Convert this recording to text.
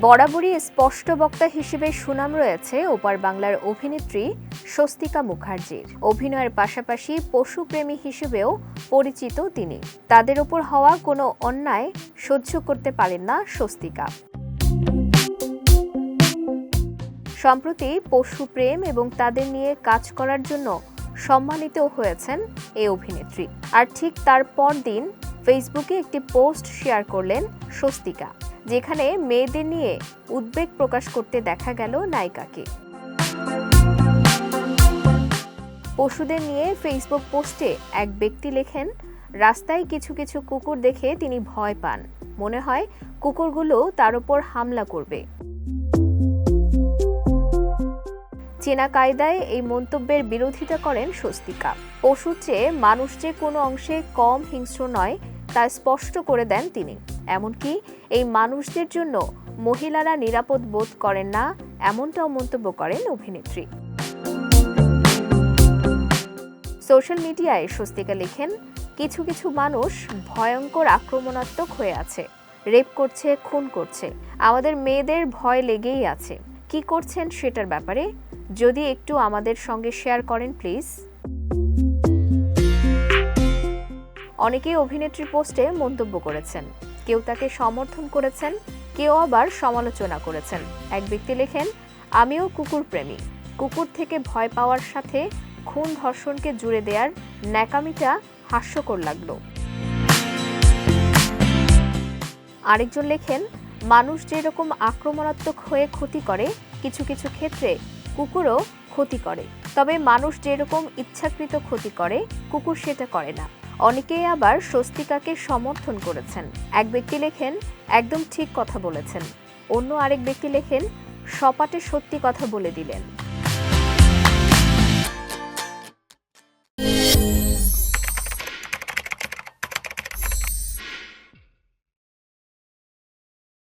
বরাবরই স্পষ্ট বক্তা হিসেবে সুনাম রয়েছে ওপার বাংলার অভিনেত্রী স্বস্তিকা মুখার্জির। অভিনয়ের পাশাপাশি পশুপ্রেমী হিসেবেও পরিচিত তিনি। তাদের ওপর হওয়া কোনো অন্যায় সহ্য করতে পারেন না স্বস্তিকা। সম্প্রতি পশুপ্রেম এবং তাদের নিয়ে কাজ করার জন্য সম্মানিত হয়েছেন এই অভিনেত্রী। আর ঠিক তার পরদিন ফেসবুকে একটি পোস্ট শেয়ার করলেন স্বস্তিকা। যেখানে মেয়েদের নিয়ে উদ্বেগ প্রকাশ করতে দেখা গেল নায়িকাকে। পশুদের নিয়ে ফেসবুক পোস্টে এক ব্যক্তি লেখেন, রাস্তায় কিছু কিছু কুকুর দেখে তিনি ভয় পান। মনে হয় কুকুরগুলো তার উপর হামলা করবে। চেনা কায়দায় এই মন্তব্যের বিরোধিতা করেন স্বস্তিকা। পশুর চেয়ে মানুষ যে কোনো অংশে কম হিংস্র নয়, তা স্পষ্ট করে দেন তিনি। এমনকি এই মানুষদের জন্য মহিলারা নিরাপদ বোধ করেন না, এমনটাও মন্তব্য করেন অভিনেত্রী। সোশ্যাল মিডিয়ায় স্বস্তিকা লেখেন, কিছু কিছু মানুষ ভয়ঙ্কর আক্রমণাত্মক হয়ে আছে। রেপ করছে, খুন করছে। আমাদের মেয়েদের ভয় লেগেই আছে। কি করছেন সেটার ব্যাপারে? যদি একটু আমাদের সঙ্গে শেয়ার করেন, প্লিজ। অনেকেই অভিনেত্রী পোস্টে মন্তব্য করেছেন কেউ তাকে সমর্থন করেছেন, কেউ আবার সমালোচনা করেছেন। এক ব্যক্তি লেখেন, আমিও কুকুর প্রেমী। কুকুর থেকে ভয় পাওয়ার সাথে খুন ধর্ষণকে জুড়ে দেওয়ার ন্যাকামিটা হাস্যকর লাগল। আরেকজন লেখেন, মানুষ যেরকম আক্রমণাত্মক হয়ে ক্ষতি করে, কিছু কিছু ক্ষেত্রে কুকুরও ক্ষতি করে। তবে মানুষ যেরকম ইচ্ছাকৃত ক্ষতি করে, কুকুর সেটা করে না। অনেকেই আবার স্বস্তিকাকে সমর্থন করেছেন। এক ব্যক্তি লেখেন, একদম ঠিক কথা বলেছেন। অন্য আরেক ব্যক্তি লেখেন, সপাটে সত্যি কথা বলে দিলেন।